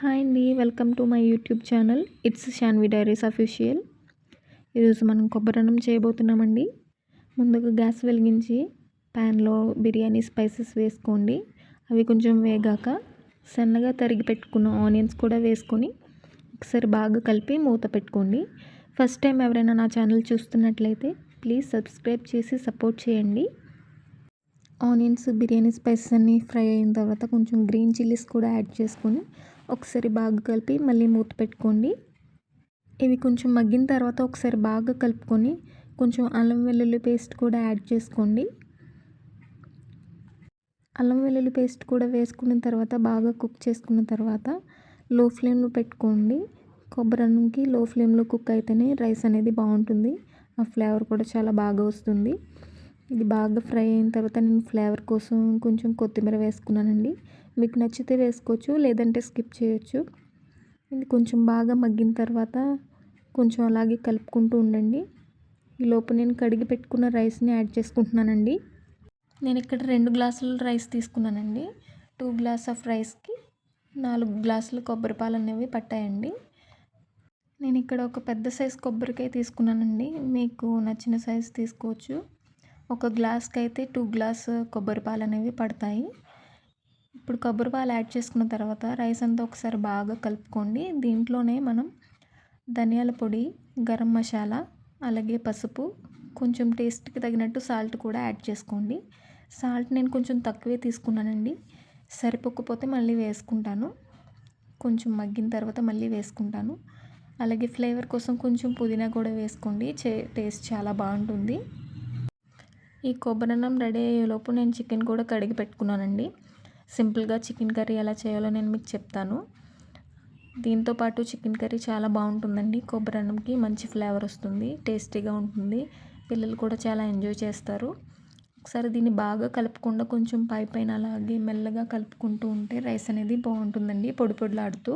Hi అండి welcome to my YouTube channel. It's Shanvi diaries official ఈరోజు మనం కొబ్బరన్నం చేయబోతున్నామండి. ముందుగా గ్యాస్ వెలిగించి ప్యాన్లో బిర్యానీ స్పైసెస్ వేసుకోండి. అవి కొంచెం వేగాక సన్నగా తరిగి పెట్టుకున్న ఆనియన్స్ కూడా వేసుకొని ఒకసారి బాగా కలిపి మూత పెట్టుకోండి. ఫస్ట్ టైం ఎవరైనా నా ఛానల్ చూస్తున్నట్లయితే ప్లీజ్ సబ్స్క్రైబ్ చేసి సపోర్ట్ చేయండి. ఆనియన్స్ బిర్యానీ స్పైసెస్ అన్నీ ఫ్రై అయిన తర్వాత కొంచెం గ్రీన్ చిల్లీస్ కూడా యాడ్ చేసుకొని ఒకసారి బాగా కలిపి మళ్ళీ మూత పెట్టుకోండి. ఇవి కొంచెం మగ్గిన తర్వాత ఒకసారి బాగా కలుపుకొని కొంచెం అల్లం వెల్లుల్లి పేస్ట్ కూడా యాడ్ చేసుకోండి. అల్లం వెల్లుల్లి పేస్ట్ కూడా వేసుకున్న తర్వాత బాగా కుక్ చేసుకున్న తర్వాత లో ఫ్లేమ్లో పెట్టుకోండి. కొబ్బరి అన్నంకి లో ఫ్లేమ్లో కుక్ అయితేనే రైస్ అనేది బాగుంటుంది. ఆ ఫ్లేవర్ కూడా చాలా బాగా వస్తుంది. ఇది బాగా ఫ్రై అయిన తర్వాత నేను ఫ్లేవర్ కోసం కొంచెం కొత్తిమీర వేసుకున్నానండి. మీకు నచ్చితే వేసుకోవచ్చు లేదంటే స్కిప్ చేయొచ్చు. ఇది కొంచెం బాగా మగ్గిన తర్వాత కొంచెం అలాగే కలుపుకుంటూ ఉండండి. ఈ లోపు నేను కడిగి పెట్టుకున్న రైస్ని యాడ్ చేసుకుంటున్నానండి. నేను ఇక్కడ రెండు గ్లాసులు రైస్ తీసుకున్నానండి. టూ గ్లాస్ ఆఫ్ రైస్కి నాలుగు గ్లాసులు కొబ్బరి పాలు అనేవి పట్టాయండి. నేను ఇక్కడ ఒక పెద్ద సైజు కొబ్బరికాయ తీసుకున్నానండి. మీకు నచ్చిన సైజు తీసుకోవచ్చు. ఒక గ్లాస్కి అయితే టూ గ్లాస్ కొబ్బరి పాలు అనేవి పడతాయి. ఇప్పుడు కొబ్బరి పాలు యాడ్ చేసుకున్న తర్వాత రైస్ అంతా ఒకసారి బాగా కలుపుకోండి. దీంట్లోనే మనం ధనియాల పొడి గరం మసాలా అలాగే పసుపు కొంచెం టేస్ట్కి తగినట్టు సాల్ట్ కూడా యాడ్ చేసుకోండి. సాల్ట్ నేను కొంచెం తక్కువే తీసుకున్నానండి. సరిపోకపోతే మళ్ళీ వేసుకుంటాను. కొంచెం మగ్గిన తర్వాత మళ్ళీ వేసుకుంటాను. అలాగే ఫ్లేవర్ కోసం కొంచెం పుదీనా కూడా వేసుకోండి. చే టేస్ట్ చాలా బాగుంటుంది. ఈ కొబ్బరి అన్నం రెడీ అయ్యేలోపు నేను చికెన్ కూడా కడిగి పెట్టుకున్నానండి. సింపుల్గా చికెన్ కర్రీ ఎలా చేయాలో నేను మీకు చెప్తాను. దీంతో పాటు చికెన్ కర్రీ చాలా బాగుంటుందండి. కొబ్బరి అన్నంకి మంచి ఫ్లేవర్ వస్తుంది టేస్టీగా ఉంటుంది. పిల్లలు కూడా చాలా ఎంజాయ్ చేస్తారు. ఒకసారి దీన్ని బాగా కలుపుకుండా కొంచెం పై పైన అలాగే మెల్లగా కలుపుకుంటూ ఉంటే రైస్ అనేది బాగుంటుందండి పొడి పొడిలాడుతూ.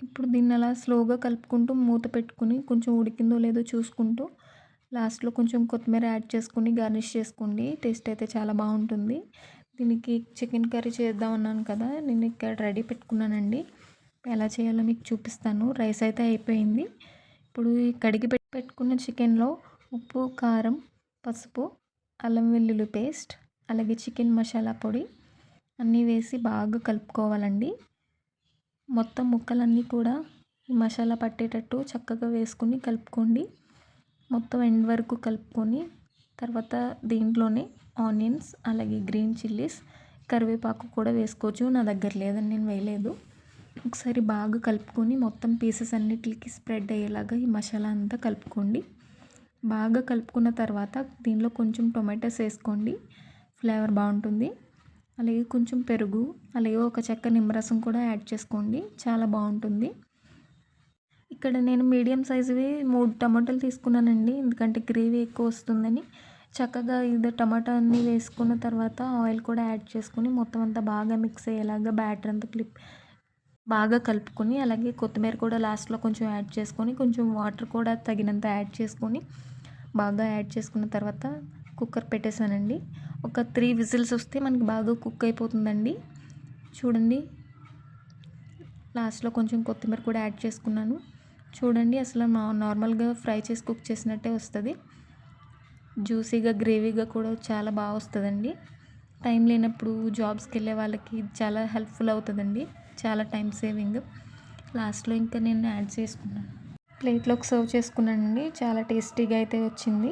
ఇప్పుడు దీన్ని అలా స్లోగా కలుపుకుంటూ మూత పెట్టుకుని కొంచెం ఉడికిందో లేదో చూసుకుంటూ లాస్ట్లో కొంచెం కొత్తిమీర యాడ్ చేసుకుని గార్నిష్ చేసుకోండి. టేస్ట్ అయితే చాలా బాగుంటుంది. దీనికి చికెన్ కర్రీ చేద్దాం అన్నాను కదా నేను ఇక్కడ రెడీ పెట్టుకున్నానండి. ఎలా చేయాలో మీకు చూపిస్తాను. రైస్ అయితే అయిపోయింది. ఇప్పుడు కడిగి పెట్టుకున్న చికెన్లో ఉప్పు కారం పసుపు అల్లం వెల్లుల్లి పేస్ట్ అలాగే చికెన్ మసాలా పొడి అన్నీ వేసి బాగా కలుపుకోవాలండి. మొత్తం ముక్కలన్నీ కూడా ఈ మసాలా పట్టేటట్టు చక్కగా వేసుకుని కలుపుకోండి. మొత్తం ఎండ్ వరకు కలుపుకొని తర్వాత దీంట్లోనే ఆనియన్స్ అలాగే గ్రీన్ చిల్లీస్ కరివేపాకు కూడా వేసుకోవచ్చు. నా దగ్గర లేదని నేను వేయలేదు. ఒకసారి బాగా కలుపుకొని మొత్తం పీసెస్ అన్నిటికి స్ప్రెడ్ అయ్యేలాగా ఈ మసాలా అంతా కలుపుకోండి. బాగా కలుపుకున్న తర్వాత దీనిలో కొంచెం టొమాటోస్ వేసుకోండి. ఫ్లేవర్ బాగుంటుంది. అలాగే కొంచెం పెరుగు అలాగే ఒక చెక్క నిమ్మరసం కూడా యాడ్ చేసుకోండి. చాలా బాగుంటుంది. ఇక్కడ నేను మీడియం సైజువి మూడు టమాటాలు తీసుకున్నానండి. ఎందుకంటే గ్రేవీ ఎక్కువ వస్తుందని. చక్కగా ఇది టమాటా అన్నీ వేసుకున్న తర్వాత ఆయిల్ కూడా యాడ్ చేసుకుని మొత్తం అంతా బాగా మిక్స్ అయ్యేలాగా బ్యాటర్ అంతా క్లిప్ బాగా కలుపుకొని అలాగే కొత్తిమీర కూడా లాస్ట్లో కొంచెం యాడ్ చేసుకొని కొంచెం వాటర్ కూడా తగినంత యాడ్ చేసుకొని బాగా యాడ్ చేసుకున్న తర్వాత కుక్కర్ పెట్టేశానండి. ఒక త్రీ విజిల్స్ వస్తే మనకి బాగా కుక్ అయిపోతుందండి. చూడండి. లాస్ట్లో కొంచెం కొత్తిమీర కూడా యాడ్ చేసుకున్నాను. చూడండి అసలు నార్మల్గా ఫ్రై చేసి కుక్ చేసినట్టే వస్తుంది. జ్యూసీగా గ్రేవీగా కూడా చాలా బాగా వస్తుందండి. టైం లేనప్పుడు జాబ్స్కి వెళ్ళే వాళ్ళకి చాలా హెల్ప్ఫుల్ అవుతుందండి. చాలా టైం సేవింగ్. లాస్ట్లో ఇంకా నేను యాడ్ చేసుకున్నాను. ప్లేట్లోకి సర్వ్ చేసుకున్నానండి. చాలా టేస్టీగా అయితే వచ్చింది.